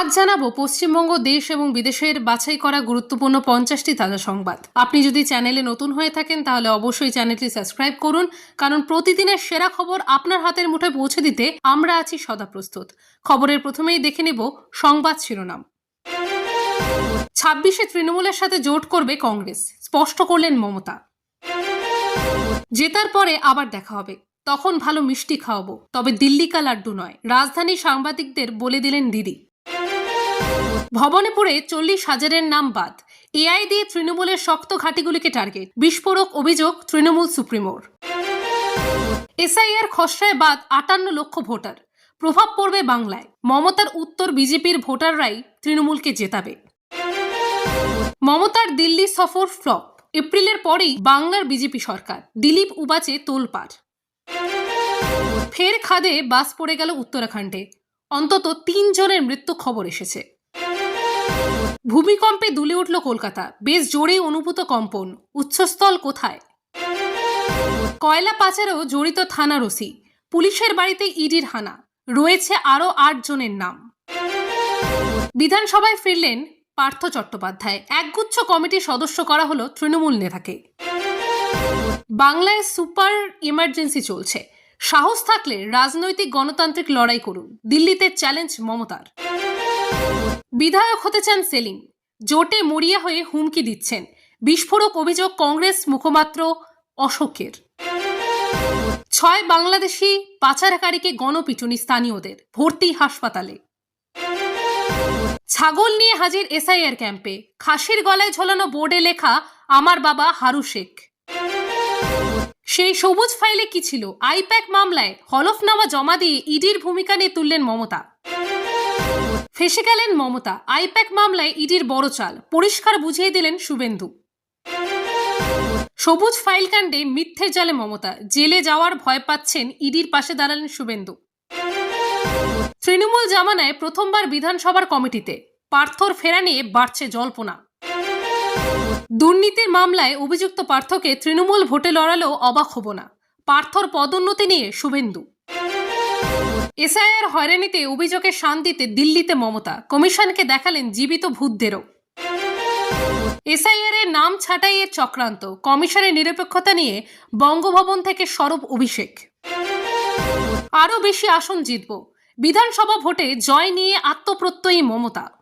আজ জানাব পশ্চিমবঙ্গ, দেশ এবং বিদেশের বাছাই করা গুরুত্বপূর্ণ পঞ্চাশটি তাজা সংবাদ। আপনি যদি চ্যানেলে নতুন হয়ে থাকেন, তাহলে অবশ্যই চ্যানেলটি সাবস্ক্রাইব করুন, কারণ প্রতিদিনের সেরা খবর আপনার হাতের মুঠোয় পৌঁছে দিতে আমরা আছি সদা প্রস্তুত। খবরের প্রথমেই দেখে নেব সংবাদ শিরোনাম। ছাব্বিশে তৃণমূলের সাথে জোট করবে কংগ্রেস, স্পষ্ট করলেন মমতা। জেতার পরে আবার দেখা হবে। তখন ভালো মিষ্টি খাওয়াবো, তবে দিল্লি কা লাড্ডু নয়। রাজধানী সাংবাদিকদের বলে দিলেন দিদি। ভবনে পড়ে চল্লিশ হাজারের নাম বাদ। এআই দিয়ে তৃণমূলের শক্ত ঘাঁটিগুলিকে টার্গেট। বিস্ফোরক অভিযোগ তৃণমূল সুপ্রিমোর। এসআইআর খসড়ায় বাদ আটান্ন লক্ষ ভোটার। প্রভাব পড়বে বাংলায়। মমতার উত্তর বিজেপির ভোটাররাই তৃণমূলকে জেতাবে। মমতার দিল্লি সফর ফ্লপ। এপ্রিলের পরেই বাংলার বিজেপি সরকার। দিলীপ উবাচে তোলপাড়। ফের খাদে বাস পড়ে গেল উত্তরাখণ্ডে। অন্তত তিনজনের মৃত্যু খবর এসেছে। ভূমিকম্পে দুলে উঠল কলকাতা। বেশ জোরেই অনুভূত কম্পন। উচ্চস্থল কোথায়? কয়লা পাচারেও জড়িত থানার ওসি। পুলিশের বাড়িতে ইডির হানা। রয়েছে আরও আট জনের নাম। বিধানসভায় ফিরলেন পার্থ চট্টোপাধ্যায়। একগুচ্ছ কমিটির সদস্য করা হলো তৃণমূল নেতাকে। বাংলায় সুপার ইমার্জেন্সি চলছে। সাহস থাকলে রাজনৈতিক গণতান্ত্রিক লড়াই করুন। দিল্লিতে চ্যালেঞ্জ মমতার। বিধায়ক হতে চান সেলিম। জোটে মরিয়া হয়ে হুমকি দিচ্ছেন। বিস্ফোরক অভিযোগ কংগ্রেস মুখপাত্র অশোকের। ছয় বাংলাদেশি পাচারকারীকে গণপিটুনি স্থানীয়দের। ভর্তি হাসপাতালে। ছাগল নিয়ে হাজির এসআইআর ক্যাম্পে। খাসির গলায় ঝোলানো বোর্ডে লেখা, আমার বাবা হারু শেখ। সেই সবুজ ফাইলে কি ছিল? আইপ্যাক মামলায় হলফনামা জমা দিয়ে ইডির ভূমিকা নিয়ে তুললেন মমতা। ফেসে গেলেন মমতা। আইপ্যাক মামলায় ইডির বড় চাল। পরিষ্কার বুঝিয়ে দিলেন শুভেন্দু। সবুজ ফাইল কাণ্ডে মিথ্যের জালে মমতা। জেলে যাওয়ার ভয় পাচ্ছেন ইডির পাশে দাঁড়ালেন শুভেন্দু। তৃণমূল জামানায় প্রথমবার বিধানসভার কমিটিতে। পার্থর ফেরা নিয়ে বাড়ছে জল্পনা। দুর্নীতির মামলায় অভিযুক্ত পার্থকে তৃণমূল ভোটে লড়ালেও অবাক হব না। পার্থর পদোন্নতি নিয়ে শুভেন্দু। এসআইআর হয়রানিতে অভিযোগে শান্তিতে দিল্লিতে মমতা। কমিশনকে দেখালেন জীবিত ভূতদেরও। এসআইআর এর নাম ছাঁটাইয়ের চক্রান্ত। কমিশনের নিরপেক্ষতা নিয়ে বঙ্গভবন থেকে সরব অভিষেক। আরও বেশি আসন জিতব। বিধানসভা ভোটে জয় নিয়ে আত্মপ্রত্যয়ী মমতা।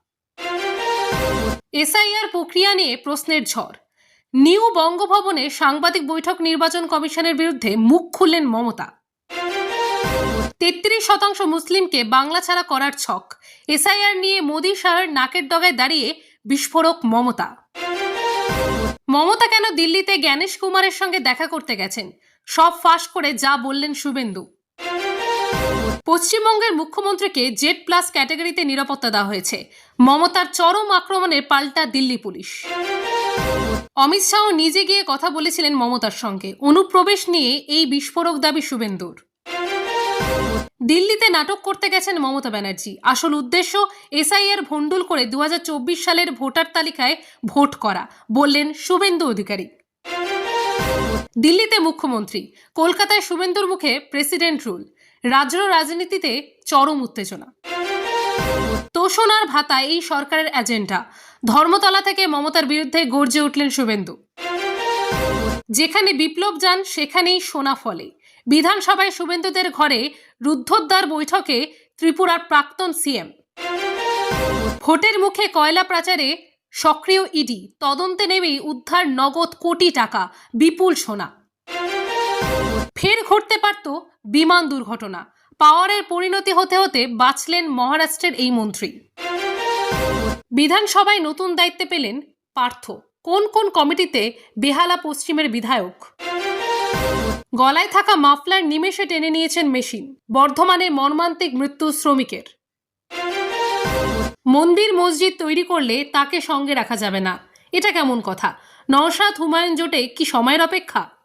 এসআইআর প্রক্রিয়া নিয়ে প্রশ্নের ঝড়। নিউ বঙ্গভবনে সাংবাদিক বৈঠক নির্বাচন কমিশনের বিরুদ্ধে মুখ খুললেন মমতা। তেত্রিশ শতাংশ মুসলিমকে বাংলা ছাড়া করার ছক। এসআইআর নিয়ে মোদী শাহের নাকের ডগায় দাঁড়িয়ে বিস্ফোরক মমতা। মমতা কেন দিল্লিতে জ্ঞানেশ কুমারের সঙ্গে দেখা করতে গেছেন? সব ফাঁস করে যা বললেন শুভেন্দু। পশ্চিমবঙ্গের মুখ্যমন্ত্রীকে জেড প্লাস ক্যাটাগরিতে নিরাপত্তা দেওয়া হয়েছে। মমতার চরম আক্রমণে পাল্টা দিল্লি পুলিশ। অমিত শাহ নিজে গিয়ে কথা বলেছিলেন মমতার সঙ্গে। অনুপ্রবেশ নিয়ে এই বিস্ফোরক দাবি শুভেন্দুর। দিল্লিতে নাটক করতে গেছেন মমতা ব্যানার্জি। আসল উদ্দেশ্য, এসআইআর ভণ্ডুল করে দু হাজার চব্বিশ সালের ভোটার তালিকায় ভোট করা, বললেন শুভেন্দু অধিকারী। দিল্লিতে মুখ্যমন্ত্রী। কলকাতায় শুভেন্দুর মুখে প্রেসিডেন্ট রুল। রাজ্য রাজনীতিতে চরম উত্তেজনা। তোষণার ভাতা এই সরকারের এজেন্ডা ধর্মতলা থেকে মমতার বিরুদ্ধে গর্জে উঠলেন শুভেন্দু। যেখানে বিপ্লব যান, সেখানেই সোনা ফলে। বিধানসভায় শুভেন্দুদের ঘরে রুদ্ধদ্বার বৈঠকে ত্রিপুরার প্রাক্তন সিএম। ভোটের মুখে কয়লা পাচারে সক্রিয় ইডি। তদন্তে নেমেই উদ্ধার নগদ কোটি টাকা। বিপুল সোনা। ফের ঘটতে পারত বিমান দুর্ঘটনা। পাওয়ারের পরিণতি হতে হতে বাঁচলেন মহারাষ্ট্রের এই মন্ত্রী। বিধানসভায় নতুন দায়িত্বে পেলেন পার্থ। কোন কোন কমিটিতে বেহালা পশ্চিমের বিধায়ক? গলায় থাকা মাফলার নিমেষে টেনে নিয়েছেন মেশিন, বর্ধমানে মর্মান্তিক মৃত্যু শ্রমিকের। মন্দির মসজিদ তৈরি করলে তাকে সঙ্গে রাখা যাবে না। এটা কেমন কথা? নওশাদ হুমায়ুন জোটে কি সময়ের অপেক্ষা?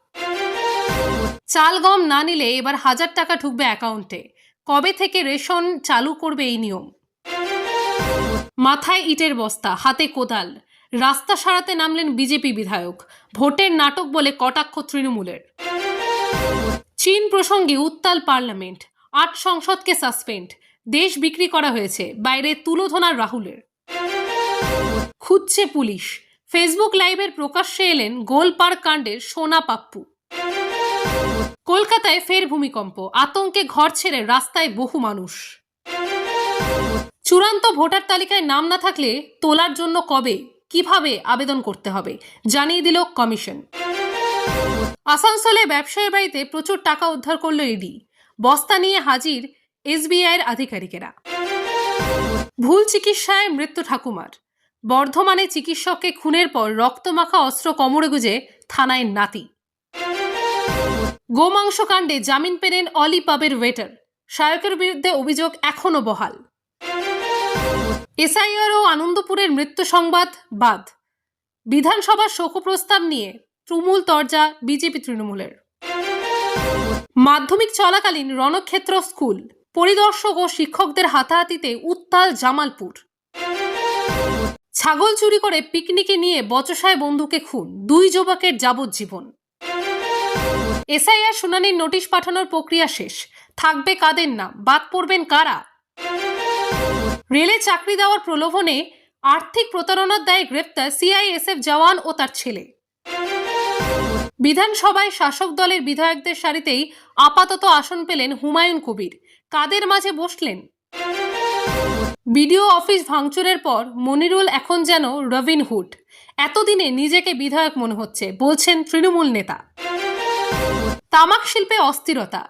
চাল গম না নিলে এবার হাজার টাকা ঢুকবে অ্যাকাউন্টে। কবে থেকে রেশন চালু করবে এই নিয়ম? মাথায় ইটের বস্তা, হাতে কোদাল। রাস্তা সারাতে নামলেন বিজেপি বিধায়ক। ভোটের নাটক বলে কটাক্ষ তৃণমূলের। চীন প্রসঙ্গে উত্তাল পার্লামেন্ট। আট সংসদকে সাসপেন্ড। দেশ বিক্রি করা হয়েছে। বাইরে তুলোধনার রাহুলের। খুঁজছে পুলিশ। ফেসবুক লাইভের প্রকাশ্যে এলেন গোলপার্ক কাণ্ডের সোনা পাপ্পু। কলকাতায় ফের ভূমিকম্প। আতঙ্কে ঘর ছেড়ে রাস্তায় বহু মানুষ। চূড়ান্ত ভোটার তালিকায় নাম না থাকলে তোলার জন্য কবে, কীভাবে আবেদন করতে হবে, জানিয়ে দিল কমিশন। আসানসোলে ব্যবসায়ীর বাড়িতে প্রচুর টাকা উদ্ধার করল ইডি। বস্তা নিয়ে হাজির এসবিআইয়ের আধিকারিকেরা। ভুল চিকিৎসায় মৃত্যু ঠাকুমার। বর্ধমানে চিকিৎসককে খুনের পর রক্তমাখা অস্ত্র কোমরে গুজে থানায় নাতি। গোমাংস কাণ্ডে জামিন পেলেন অলি পাবের ওয়েটার শায়কের বিরুদ্ধে অভিযোগ এখনও বহাল। এসআইআর ও আনন্দপুরের মৃত্যু সংবাদ বাদ। বিধানসভার শোক প্রস্তাব নিয়ে তুমুল তরজা বিজেপি তৃণমূলের। মাধ্যমিক চলাকালীন রণক্ষেত্র স্কুল। পরিদর্শক ও শিক্ষকদের হাতাহাতিতে উত্তাল জামালপুর। ছাগল চুরি করে পিকনিকে নিয়ে বচসায় বন্ধুকে খুন। দুই যুবকের যাবজ্জীবন। এসআইআর শুনানির নোটিশ পাঠানোর প্রক্রিয়া শেষ। থাকবে কাদের নাম? বাদ পড়বেন কারা? রেলে চাকরি দেওয়ার প্রলোভনে আর্থিক প্রতারণার দায়ে গ্রেপ্তার সিআইএসএফ জওয়ান ও তার ছেলে। বিধানসভায় শাসক দলের বিধায়কদের সারিতেই আপাতত আসন পেলেন হুমায়ুন কবির। কাদের মাঝে বসলেন? বিডিও অফিস ভাঙচুরের পর মনিরুল এখন যেন রবিন হুড। এতদিনে নিজেকে বিধায়ক মনে হচ্ছে, বলছেন তৃণমূল নেতা। তামাক শিল্পে অস্থিরতা।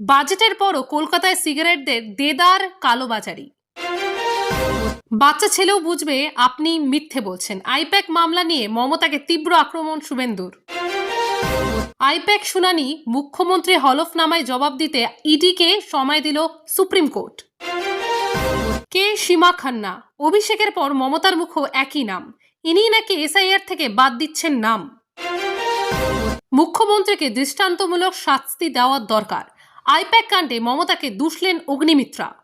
বাজেটের পরও কলকাতায় সিগারেটদের দেদার কালোবাজারি। বাচ্চা ছেলেও বুঝবে আপনি মিথ্যে বলছেন। আইপ্যাক মামলা নিয়ে মমতাকে তীব্র আক্রমণ শুভেন্দুর। আইপ্যাক শুনানি মুখ্যমন্ত্রী হলফনামায় জবাব দিতে ইডিকে সময় দিল সুপ্রিম কোর্ট। কে সীমা খান্না? অভিষেকের পর মমতার মুখও একই নাম। ইনি নাকি এসআইআর থেকে বাদ দিচ্ছেন নাম। মুখ্যমন্ত্রীকে দৃষ্টান্তমূলক শাস্তি দেওয়ার দরকার। আইপ্যাক কাণ্ডে মমতাকে দুষলেন অগ্নিমিত্রা।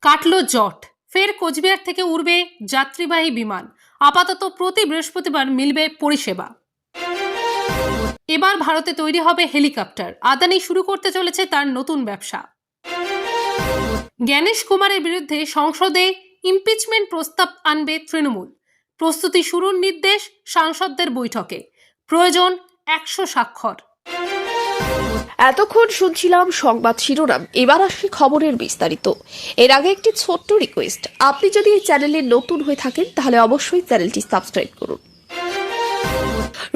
কাটল জট। ফের কোচবিহার থেকে উড়বে যাত্রীবাহী বিমান। আপাতত প্রতি বৃহস্পতিবার মিলবে পরিষেবা। এবার ভারতে তৈরি হবে হেলিকপ্টার। আদানি শুরু করতে চলেছে তার নতুন ব্যবসা। জ্ঞানেশ কুমারের বিরুদ্ধে সংসদে ইমপিচমেন্ট প্রস্তাব আনবে তৃণমূল। প্রস্তুতি শুরুর নির্দেশ সাংসদদের বৈঠকে। প্রয়োজন একশো স্বাক্ষর। এতক্ষণ শুনছিলাম সংবাদ শিরোনাম, এবার আসি খবরের বিস্তারিত। এর আগে একটি ছোট্ট রিকোয়েস্ট আপনি যদি এই চ্যানেলে নতুন হয়ে থাকেন, তাহলে অবশ্যই চ্যানেলটি সাবস্ক্রাইব করুন।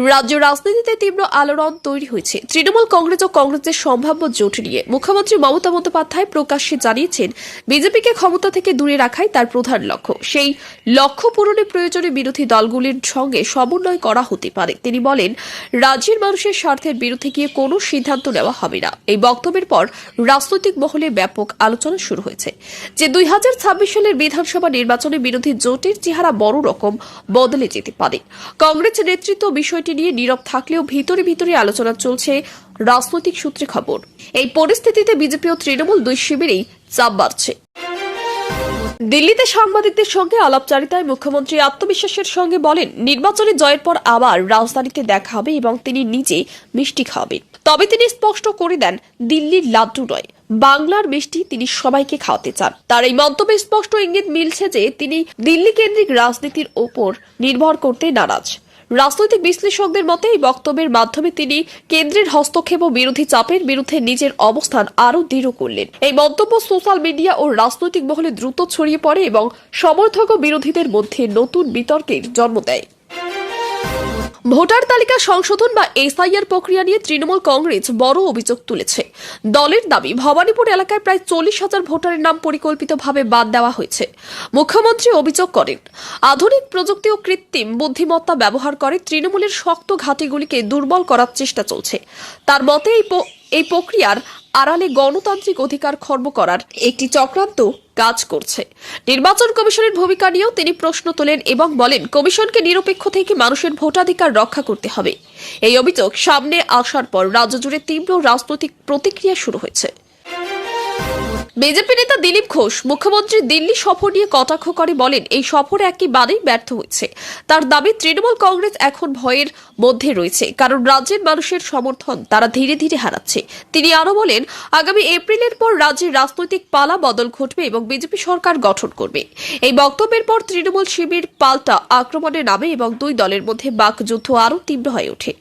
রাজ্য রাজনীতিতে তীব্র আলোড়ন তৈরি হয়েছে। তৃণমূল কংগ্রেস ও কংগ্রেসের সম্ভাব্য জোট নিয়ে মুখ্যমন্ত্রী মমতা বন্দ্যোপাধ্যায় প্রকাশ্যে জানিয়েছেন, বিজেপিকে ক্ষমতা থেকে দূরে রাখাই তার প্রধান লক্ষ্য। সেই লক্ষ্য পূরণে প্রয়োজনে বিরোধী দলগুলির সঙ্গে সমন্বয় করা হতে পারে। তিনি বলেন, রাজ্যের মানুষের স্বার্থের বিরুদ্ধে গিয়ে কোনো সিদ্ধান্ত নেওয়া হবে না। এই বক্তব্যের পর রাজনৈতিক মহলে ব্যাপক আলোচনা শুরু হয়েছে। যে দুই হাজার ছাব্বিশ সালের বিধানসভা নির্বাচনে বিরোধী জোটের চেহারা বড় রকম বদলে যেতে পারে। কংগ্রেস নেতৃত্ব বিষয়টি নিয়ে নীরব থাকলেও ভিতরে ভিতরে আলোচনা চলছে রাজনৈতিক সূত্রে খবর। এই পরিস্থিতিতে বিজেপি ও তৃণমূল দুই শিবিরেই চাপ বাড়ছে। দিল্লিতে সাংবাদিকদের সঙ্গে আলাপচারিতায় মুখ্যমন্ত্রী আত্মবিশ্বাসের সঙ্গে বলেন, নির্বাচনে জয়ের পর আবার রাজধানীতে দেখা হবে এবং তিনি নিজে মিষ্টি খাওয়াবেন। তবে তিনি স্পষ্ট করে দেন, দিল্লির লাড্ডু নয়, বাংলার মিষ্টি তিনি সবাইকে খাওয়াতে চান। তার এই মন্তব্যে স্পষ্ট ইঙ্গিত মিলছে যে, তিনি দিল্লি কেন্দ্রিক রাজনীতির ওপর নির্ভর করতে নারাজ। রাজনৈতিক বিশ্লেষকদের মতে এই বক্তব্যের মাধ্যমে তিনি কেন্দ্রের হস্তক্ষেপ ও বিরোধী চাপের বিরুদ্ধে নিজের অবস্থান আরও দৃঢ় করলেন। এই মন্তব্য সোশ্যাল মিডিয়া ও রাজনৈতিক মহলে দ্রুত ছড়িয়ে পড়ে এবং সমর্থক ও বিরোধীদের মধ্যে নতুন বিতর্কের জন্ম দেয়। ভোটার তালিকা সংশোধন বা এসআইআর প্রক্রিয়া নিয়ে তৃণমূল কংগ্রেস বড় অভিযোগ তুলেছে। দলের দাবি, ভবানীপুর এলাকায় প্রায় চল্লিশ হাজার ভোটারের নাম পরিকল্পিতভাবে বাদ দেওয়া হয়েছে। মুখ্যমন্ত্রী অভিযোগ করেন, আধুনিক প্রযুক্তি ও কৃত্রিম বুদ্ধিমত্তা ব্যবহার করে তৃণমূলের শক্ত ঘাটিগুলিকে দুর্বল করার চেষ্টা চলছে। তার মতে এই এই প্রক্রিয়ার আড়ালে গণতান্ত্রিক অধিকার খর্ব করার একটি চক্রান্ত কাজ করছে। নির্বাচন কমিশনের ভূমিকা নিয়েও তিনি প্রশ্ন তোলেন এবং বলেন, কমিশনকে নিরপেক্ষ থেকে মানুষের ভোটাধিকার রক্ষা করতে হবে। এই অভিযোগ সামনে আসার পর রাজ্য জুড়ে তীব্র রাজনৈতিক প্রতিক্রিয়া শুরু হয়েছে। বিজেপি নেতা দিলীপ ঘোষ মুখ্যমন্ত্রী দিল্লি সফর নিয়ে কটাক্ষ করে বলেন, এই সফর একেবারেই ব্যর্থ হয়েছে। তার দাবি, তৃণমূল কংগ্রেস এখন ভয়ের মধ্যে রয়েছে, কারণ রাজ্যের মানুষের সমর্থন তারা ধীরে ধীরে হারাচ্ছে। তিনি আরও বলেন, আগামী এপ্রিলের পর রাজ্যের রাজনৈতিক পালা বদল ঘটবে এবং বিজেপি সরকার গঠন করবে। এই বক্তব্যের পর তৃণমূল শিবির পাল্টা আক্রমণে নামে এবং দুই দলের মধ্যে বাকযুদ্ধ আরও তীব্র হয়ে ওঠে।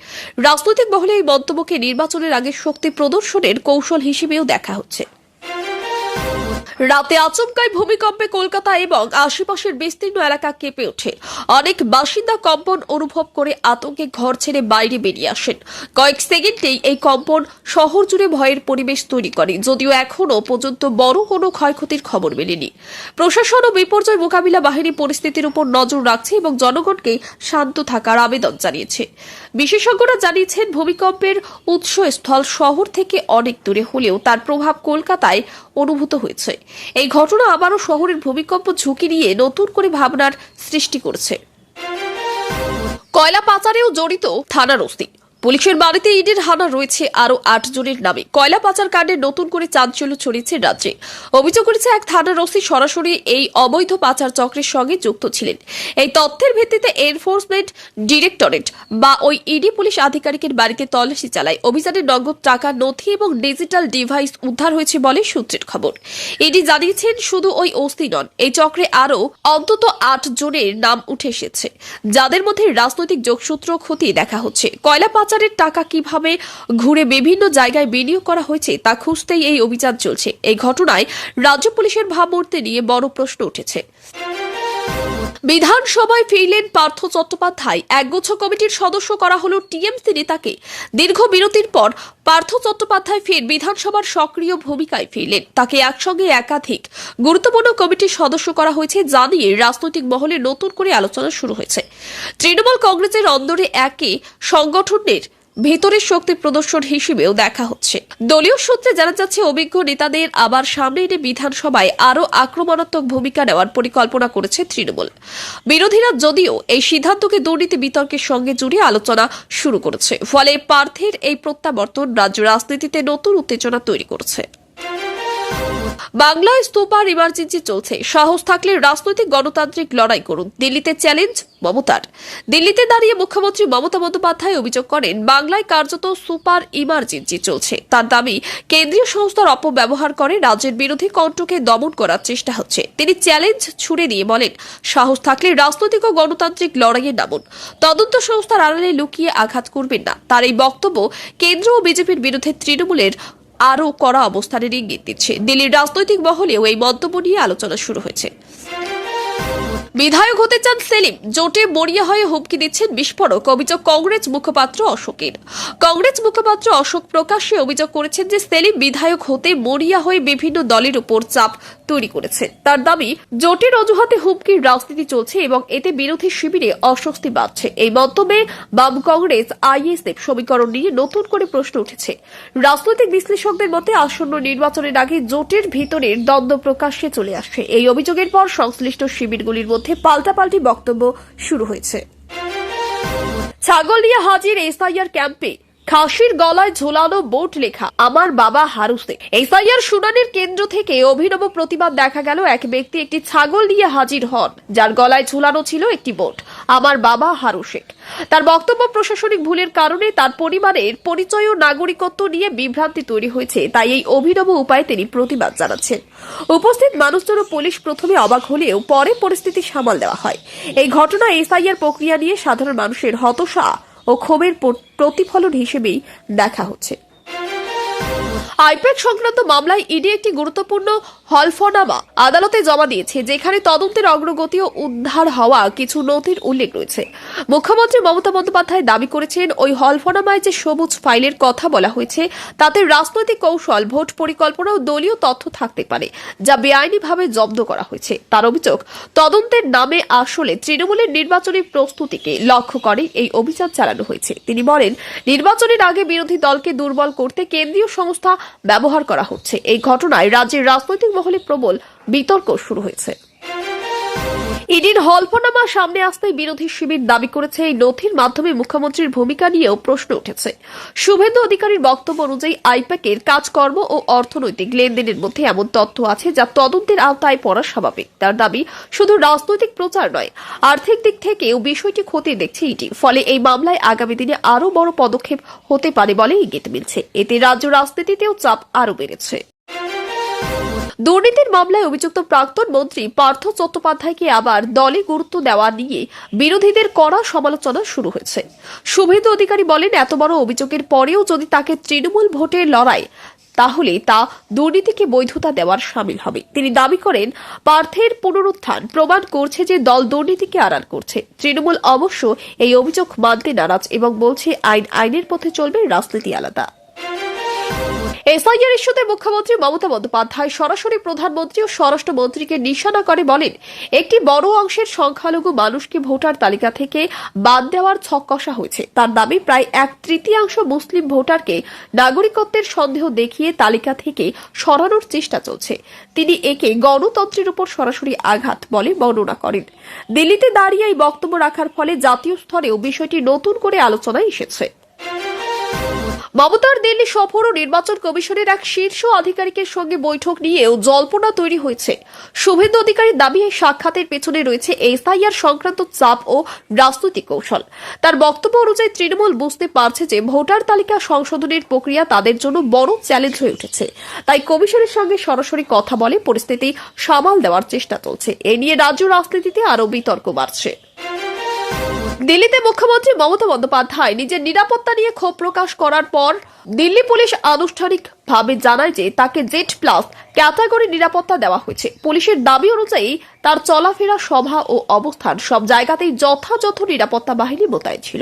রাজনৈতিক মহলে এই মন্তব্যকে নির্বাচনের আগে শক্তি প্রদর্শনের কৌশল হিসেবেও দেখা হচ্ছে। রাতে আচমকায় ভূমিকম্পে কলকাতা এবং আশেপাশের বিস্তীর্ণ এলাকা কেঁপে ওঠে। অনেক বাসিন্দা কম্পন অনুভব করে আতঙ্কে ঘর ছেড়ে বাইরে বেরিয়ে আসেন। কয়েক সেকেন্ডেই এই কম্পন শহর জুড়ে ভয়ের পরিবেশ তৈরি করে, যদিও এখনও পর্যন্ত বড় কোনো ক্ষয়ক্ষতির খবর মেলেনি। প্রশাসন ও বিপর্যয় মোকাবিলা বাহিনী পরিস্থিতির উপর নজর রাখছে এবং জনগণকে শান্ত থাকার আবেদন জানিয়েছে। বিশেষজ্ঞরা জানিয়েছেন, ভূমিকম্পের উৎসস্থল শহর থেকে অনেক দূরে হলেও তার প্রভাব কলকাতায় অনুভূত হয়েছে। এই ঘটনা আবারও শহরের ভূমিকম্প ঝুঁকি নিয়ে নতুন করে ভাবনার সৃষ্টি করছে। কয়লা পাচারেও জড়িত থানার ওসি। পুলিশের বাড়িতে ইডির হানা রয়েছে আরও আট জনের নামে। কয়লা পাচার কাণ্ডে নতুন করে চাঞ্চল্য ছড়িয়েছে রাজ্যে। অভিযোগ করেছে এক থানার ওসি সরাসরি এই অবৈধ পাচার চক্রের সঙ্গে যুক্ত ছিলেন। এই তথ্যের ভিত্তিতে এনফোর্সমেন্ট ডিরেক্টরেট বা ওই ইডি পুলিশ আধিকারিকের বাড়িতে তল্লাশি চালায়। অভিযানে নগদ টাকা, নথি এবং ডিজিটাল ডিভাইস উদ্ধার হয়েছে বলে সূত্রের খবর। ইডি জানিয়েছেন শুধু ওই ওসি নন, এই চক্রে আরও অন্তত আট জনের নাম উঠে এসেছে, যাদের মধ্যে রাজনৈতিক যোগসূত্র খতিয়ে দেখা হচ্ছে। কয়লা পাচারের টাকা কীভাবে ঘুরে বিভিন্ন জায়গায় বিনিয়োগ করা হয়েছে তা খুঁজতেই এই অভিযান চলছে। এই ঘটনায় রাজ্য পুলিশের ভাবমূর্তি নিয়ে বড় প্রশ্ন উঠেছে। বিধানসভায় ফিরলেন পার্থ চট্টোপাধ্যায়। একগুচ্ছ কমিটির সদস্য করা হল টিএমসি নেতাকে। দীর্ঘ বিরতির পর পার্থ চট্টোপাধ্যায় ফের বিধানসভার সক্রিয় ভূমিকায় ফিরলেন। তাকে একসঙ্গে একাধিক গুরুত্বপূর্ণ কমিটির সদস্য করা হয়েছে যা নিয়ে রাজনৈতিক মহলে নতুন করে আলোচনা শুরু হয়েছে। তৃণমূল কংগ্রেসের অন্দরে একে সংগঠনের ভেতরের শক্তি প্রদর্শন হিসেবেও দেখা হচ্ছে। দলীয় সূত্রে জানা যাচ্ছে, অভিজ্ঞ নেতাদের আবার সামনে এনে বিধানসভায় আরও আক্রমণাত্মক ভূমিকা নেওয়ার পরিকল্পনা করেছে তৃণমূল। বিরোধীরা যদিও এই সিদ্ধান্তকে দুর্নীতি বিতর্কের সঙ্গে জুড়ে আলোচনা শুরু করেছে, ফলে পার্থের এই প্রত্যাবর্তন রাজ্য রাজনীতিতে নতুন উত্তেজনা তৈরি করেছে। বাংলায় স্তূপার ইমার্জেন্সি চলছে। সাহস থাকলে রাজনৈতিক গণতান্ত্রিক লড়াই করুন। দিল্লিতে চ্যালেঞ্জ মমতার। দিল্লিতে দাঁড়িয়ে মুখ্যমন্ত্রী মমতা বন্দ্যোপাধ্যায় অভিযোগ করেন, বাংলায় কার্যত সুপার ইমার্জেন্সি চলছে। তার দাবি, কেন্দ্রীয় সংস্থার অপব্যবহার করে রাজ্যের বিরোধী কণ্ঠকে দমন করার চেষ্টা হচ্ছে। তিনি চ্যালেঞ্জ ছুড়ে দিয়ে বলেন, সাহস থাকলে রাজনৈতিক ও গণতান্ত্রিক লড়াইয়ে নামুন। তদন্ত সংস্থার আড়ালে লুকিয়ে আঘাত করবেন না। তার এই বক্তব্য কেন্দ্র ও বিজেপির বিরুদ্ধে তৃণমূলের আরও কড়া অবস্থানের ইঙ্গিত দিচ্ছে। দিল্লির রাজনৈতিক মহলেও এই মন্তব্য নিয়ে আলোচনা শুরু হয়েছে। বিধায়ক হতে চান সেলিম, জোটে মরিয়া হয়ে হুমকি দিচ্ছেন বিস্ফোরক, অভিযোগ কংগ্রেস মুখপাত্র অশোকের। কংগ্রেস মুখপাত্র অশোক প্রকাশ্যে অভিযোগ করেছেন যে সেলিম বিধায়ক হতে মরিয়া হয়ে বিভিন্ন দলের উপর চাপ তৈরি করেছে। তার দাবি, জোটের অজুহাতে হুমকির রাজনীতি চলছে এবং এতে বিরোধী শিবিরে অস্বস্তি বাড়ছে। এই মন্তব্যে বাম কংগ্রেস, আইএসএফ সমীকরণ নিয়ে নতুন করে প্রশ্ন উঠেছে। রাজনৈতিক বিশ্লেষকদের মতে, আসন্ন নির্বাচনের আগে জোটের ভিতরের দ্বন্দ্ব প্রকাশ্যে চলে আসছে। এই অভিযোগের পর সংশ্লিষ্ট শিবিরগুলির মধ্যে পাল্টাপাল্টি বক্তব্য শুরু হয়েছে। ছাগলিয়া হাজির এসআইআর ক্যাম্পে খাসির গলায় ঝোলানো বোট লেখা, আমার বাবা হারুসে। এসআইআর শুনানির কেন্দ্র থেকে অভিনব প্রতিবাদ দেখা গেল এক ব্যক্তি একটি ছাগল নিয়ে হাজির হন, যার গলায় ঝুলানো ছিল একটি বোট, আমার বাবা হারুশেখ তার বক্তব্য প্রশাসনিক ভুলের কারণে তার পরিবারের পরিচয় ও নাগরিকত্ব নিয়ে বিভ্রান্তি তৈরি হয়েছে, তাই এই অভিনব উপায়ে তিনি প্রতিবাদ জানাচ্ছেন। উপস্থিত মানুষজন পুলিশ প্রথমে অবাক হলেও পরে পরিস্থিতি সামাল দেওয়া হয়। এই ঘটনা এসআইআর প্রক্রিয়া নিয়ে সাধারণ মানুষের হতশা ও ক্ষোভের প্রতিফলন হিসেবেই দেখা হচ্ছে। আইপ্যাক সংক্রান্ত মামলায় ইডি একটি গুরুত্বপূর্ণ হলফনামা আদালতে জমা দিয়েছে, যেখানে তদন্তের অগ্রগতি ও উদ্ধার হওয়া কিছু নথির উল্লেখ রয়েছে। মুখ্যমন্ত্রী মমতা বন্দ্যোপাধ্যায় দাবি করেছেন, ওই হলফনামায় যে সবুজ ফাইলের কথা বলা হয়েছে, তাতে রাজনৈতিক কৌশল, ভোট পরিকল্পনা ও দলীয় তথ্য থাকতে পারে, যা বেআইনিভাবে জব্দ করা হয়েছে। তার অভিযোগ, তদন্তের নামে আসলে তৃণমূলের নির্বাচনী প্রস্তুতিকে লক্ষ্য করে এই অভিযান চালানো হয়েছে। তিনি বলেন, নির্বাচনের আগে বিরোধী দলকে দুর্বল করতে কেন্দ্রীয় সংস্থা ব্যবহার করা হচ্ছে। এই ঘটনায় রাজ্যের রাজনৈতিক মহলে প্রবল বিতর্ক শুরু হয়েছে। ইডির হলফনামা সামনে আসতেই বিরোধী শিবির দাবি করেছে এই নথির মাধ্যমে মুখ্যমন্ত্রীর ভূমিকা নিয়েও প্রশ্ন উঠেছে। শুভেন্দু অধিকারীর বক্তব্য অনুযায়ী আইপ্যাকের কাজকর্ম ও অর্থনৈতিক লেনদেনের মধ্যে এমন তথ্য আছে যা তদন্তের আওতায় পড়া স্বাভাবিক। তার দাবি, শুধু রাজনৈতিক প্রচার নয়, আর্থিক দিক থেকেও বিষয়টি খতিয়ে দেখছে ইডি। ফলে এই মামলায় আগামী দিনে আরও বড় পদক্ষেপ হতে পারে বলে ইঙ্গিত মিলছে। এতে রাজ্য রাজনীতিতেও চাপ আরও বেড়েছে। দুর্নীতির মামলায় অভিযুক্ত প্রাক্তন মন্ত্রী পার্থ চট্টোপাধ্যায়কে আবার দলে গুরুত্ব দেওয়া নিয়ে বিরোধীদের কড়া সমালোচনা শুরু হয়েছে। শুভেন্দু অধিকারী বলেন, এত বড় অভিযোগের পরেও যদি তাকে তৃণমূল ভোটের লড়াই তাহলে তা দুর্নীতিকে বৈধতা দেওয়ার সামিল হবে। তিনি দাবি করেন, পার্থের পুনরুত্থান প্রমাণ করছে যে দল দুর্নীতিকে আড়াল করছে। তৃণমূল অবশ্য এই অভিযোগ মানতে নারাজ এবং বলছে, আইন আইনের পথে চলবে, রাজনীতি আলাদা। এসআইআর ইস্যুতে মুখ্যমন্ত্রী মমতা বন্দ্যোপাধ্যায় সরাসরি প্রধানমন্ত্রী ও স্বরাষ্ট্রমন্ত্রীকে নিশানা করে বলেন, একটি বড় অংশের সংখ্যালঘু মানুষকে ভোটার তালিকা থেকে বাদ দেওয়ার ছক কষা হয়েছে। তার দাবি, প্রায় এক তৃতীয়াংশ মুসলিম ভোটারকে নাগরিকত্বের সন্দেহ দেখিয়ে তালিকা থেকে সরানোর চেষ্টা চলছে। তিনি একে গণতন্ত্রের উপর সরাসরি আঘাত বলে বর্ণনা করেন। দিল্লিতে দাঁড়িয়ে এই বক্তব্য রাখার ফলে জাতীয় স্তরেও বিষয়টি নতুন করে আলোচনায় এসেছে। মমতার দিল্লি সফর ও নির্বাচন কমিশনের এক শীর্ষ আধিকারিকের সঙ্গে বৈঠক নিয়েও জল্পনা তৈরি হয়েছে। শুভেন্দু অধিকারীর দাবি, এই সাক্ষাতের পেছনে রয়েছে এসআইআর সংক্রান্ত চাপ ও রাজনৈতিক কৌশল। তার বক্তব্য অনুযায়ী তৃণমূল বুঝতে পারছে যে ভোটার তালিকা সংশোধনের প্রক্রিয়া তাদের জন্য বড় চ্যালেঞ্জ হয়ে উঠেছে। তাই কমিশনের সঙ্গে সরাসরি কথা বলে পরিস্থিতি সামাল দেওয়ার চেষ্টা চলছে। এ নিয়ে রাজ্য রাজনীতিতে আরও বিতর্ক বাড়ছে। দিল্লিতে মুখ্যমন্ত্রী মমতা বন্দ্যোপাধ্যায় নিজের নিরাপত্তা নিয়ে ক্ষোভ প্রকাশ করার পর দিল্লি পুলিশ আনুষ্ঠানিকভাবে জানায় যে তাকে জেড প্লাস ক্যাটাগরি নিরাপত্তা দেওয়া হয়েছে। পুলিশের দাবি অনুযায়ী তার চলাফেরা, সভা ও অবস্থান সব জায়গাতেই যথাযথ নিরাপত্তা বাহিনী মোতায়েন ছিল।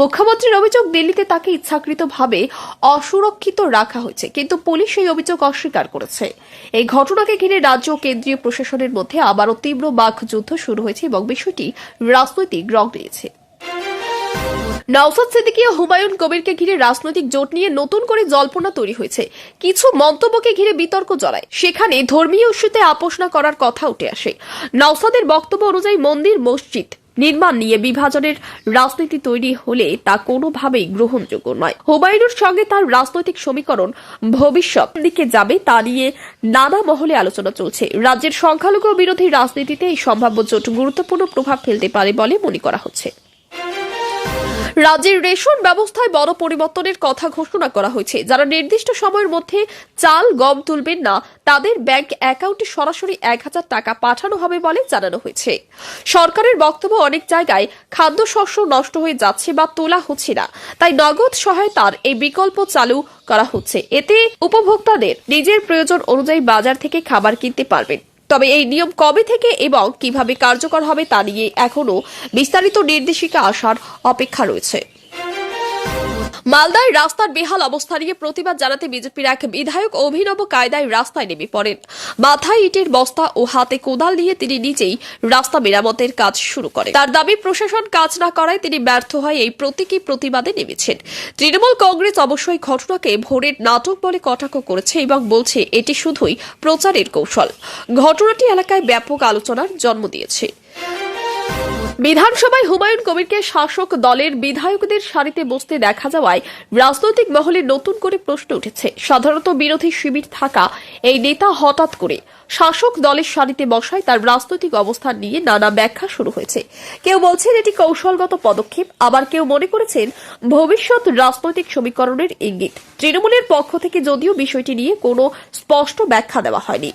মুখ্যমন্ত্রীর অভিযোগ, দিল্লিতে তাকে ইচ্ছাকৃতভাবে অসুরক্ষিত রাখা হয়েছে, কিন্তু পুলিশ এই অভিযোগ অস্বীকার করেছে। এই ঘটনাকে ঘিরে রাজ্য ও কেন্দ্রীয় প্রশাসনের মধ্যে আবারও তীব্র বাকযুদ্ধ শুরু হয়েছে এবং বিষয়টি রাজনৈতিক রং নিয়েছে। নওসাদ সিদ্দিকী ও হুমায়ুন কবিরকে ঘিরে রাজনৈতিক জোট নিয়ে নতুন করে জল্পনা তৈরি হয়েছে। কিছু মন্তব্যকে ঘিরে বিতর্ক জড়ায়। সেখানে ধর্মীয় ইস্যুতে আপোষ না করার কথা উঠে আসে। নওসাদের বক্তব্য অনুযায়ী মন্দির, মসজিদ নির্মাণ নিয়ে বিভাজনের রাজনীতি তৈরি হলে তা কোনোভাবেই গ্রহণযোগ্য নয়। হুমায়ুনের সঙ্গে তার রাজনৈতিক সমীকরণ ভবিষ্যৎ দিকে যাবে তা নিয়ে নানা মহলে আলোচনা চলছে। রাজ্যের সংখ্যালঘু বিরোধী রাজনীতিতে এই সম্ভাব্য জোট গুরুত্বপূর্ণ প্রভাব ফেলতে পারে বলে মনে করা হচ্ছে। রাজ্যের রেশন ব্যবস্থায় বড় পরিবর্তনের কথা ঘোষণা করা হয়েছে। যারা নির্দিষ্ট সময়ের মধ্যে চাল, গম তুলবেন না, তাদের ব্যাংক অ্যাকাউন্টে সরাসরি এক হাজার টাকা পাঠানো হবে বলে জানানো হয়েছে। সরকারের বক্তব্য অনেক জায়গায় খাদ্যশস্য নষ্ট হয়ে যাচ্ছে বা তোলা হচ্ছে না। তাই নগদ সহায়তার এই বিকল্প চালু করা হচ্ছে। এতে উপভোক্তাদের নিজের প্রয়োজন অনুযায়ী বাজার থেকে খাবার কিনতে পারবেন। তবে এই নিয়ম কবে থেকে এবং কীভাবে কার্যকর হবে তা নিয়ে এখনও বিস্তারিত নির্দেশিকা আসার অপেক্ষা রয়েছে। মালদায় রাস্তার বেহাল অবস্থা নিয়ে প্রতিবাদ জানাতে বিজেপির এক বিধায়ক অভিনব কায়দায় রাস্তায় নেমে পড়েন। মাথায় ইটের বস্তা ও হাতে কোদাল নিয়ে তিনি নিজেই রাস্তা মেরামতের কাজ শুরু করেন। তার দাবি, প্রশাসন কাজ না করায় তিনি ব্যর্থ হয় এই প্রতীকী প্রতিবাদে নেমেছেন। তৃণমূল কংগ্রেস অবশ্যই ঘটনাকে ভোরের নাটক বলে কটাক্ষ করেছে এবং বলছে, এটি শুধুই প্রচারের কৌশল। ঘটনাটি এলাকায় ব্যাপক আলোচনার জন্ম দিয়েছে। বিধানসভায় হুমায়ুন কবিরকে শাসক দলের বিধায়কদের সারিতে বসতে দেখা যাওয়ায় রাজনৈতিক মহলে নতুন করে প্রশ্ন উঠেছে। সাধারণত বিরোধী শিবির থাকা এই নেতা হঠাৎ করে শাসক দলের সারিতে বসায় তার রাজনৈতিক অবস্থান নিয়ে নানা ব্যাখ্যা শুরু হয়েছে। কেউ বলছেন এটি কৌশলগত পদক্ষেপ, আবার কেউ মনে করেছেন ভবিষ্যৎ রাজনৈতিক সমীকরণের ইঙ্গিত। তৃণমূলের পক্ষ থেকে যদিও বিষয়টি নিয়ে কোনো স্পষ্ট ব্যাখ্যা দেওয়া হয়নি।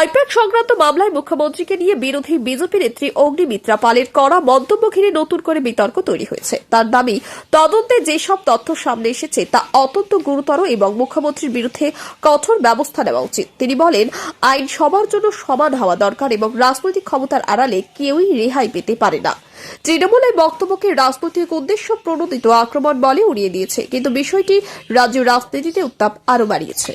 আইপ্যাক সংক্রান্ত মামলায় মুখ্যমন্ত্রীকে নিয়ে বিরোধী বিজেপি নেত্রী অগ্নিমিত্রা পালের করা মন্তব্য ঘিরে নতুন করে বিতর্ক তৈরি হয়েছে। তার দাবি, তদন্তে যেসব তথ্য সামনে এসেছে তা অত্যন্ত গুরুতর এবং মুখ্যমন্ত্রীর বিরুদ্ধে কঠোর ব্যবস্থা নেওয়া উচিত। তিনি বলেন, আইন সবার জন্য সমান হওয়া দরকার এবং রাজনৈতিক ক্ষমতার আড়ালে কেউই রেহাই পেতে পারে না। তৃণমূলের বক্তব্যকে রাজনৈতিক উদ্দেশ্য প্রণোদিত আক্রমণ বলে উড়িয়ে দিয়েছে, কিন্তু বিষয়টি রাজ্য রাজনীতিতে উত্তাপ আরও বাড়িয়েছে।